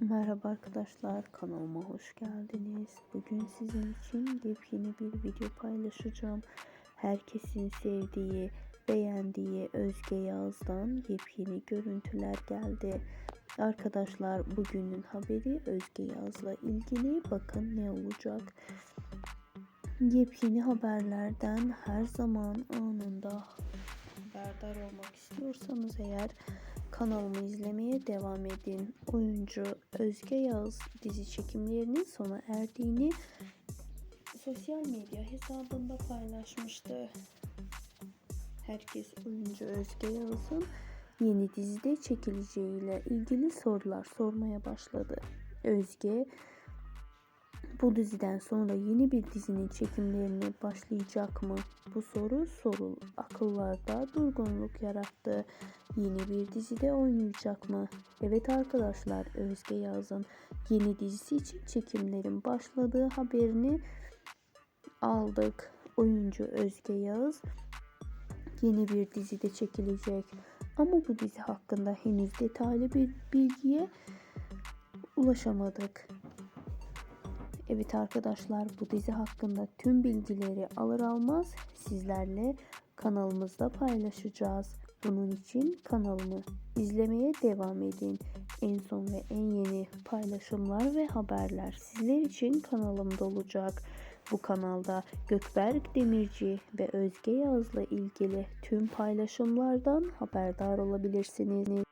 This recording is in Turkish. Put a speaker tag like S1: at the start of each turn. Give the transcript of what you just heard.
S1: Merhaba arkadaşlar kanalıma hoş geldiniz. Bugün sizin için yepyeni bir video paylaşacağım. Herkesin sevdiği, beğendiği Özge Yaz'dan yepyeni görüntüler geldi. Arkadaşlar bugünün haberi Özge Yaz'la ilgili bakın ne olacak. Yepyeni haberlerden her zaman anında haberdar olmak istiyorsanız eğer kanalımı izlemeye devam edin. Oyuncu Özge Yağız dizi çekimlerinin sona erdiğini sosyal medya hesabında paylaşmıştı. Herkes oyuncu Özge Yağız'ın yeni dizide çekileceğiyle ilgili sorular sormaya başladı. Özge bu diziden sonra yeni bir dizinin çekimlerine başlayacak mı? Bu soru sorul akıllarda durgunluk yarattı. Yeni bir dizide oynayacak mı? Evet arkadaşlar Özge Yaz'ın yeni dizisi için çekimlerin başladığı haberini aldık. Oyuncu Özge Yağız yeni bir dizide çekilecek. Ama bu dizi hakkında henüz detaylı bir bilgiye ulaşamadık. Evet arkadaşlar bu dizi hakkında tüm bilgileri alır almaz sizlerle kanalımızda paylaşacağız. Bunun için kanalımı izlemeye devam edin. En son ve en yeni paylaşımlar ve haberler sizler için kanalımda olacak. Bu kanalda Gökberk Demirci ve Özge Yaz'la ilgili tüm paylaşımlardan haberdar olabilirsiniz.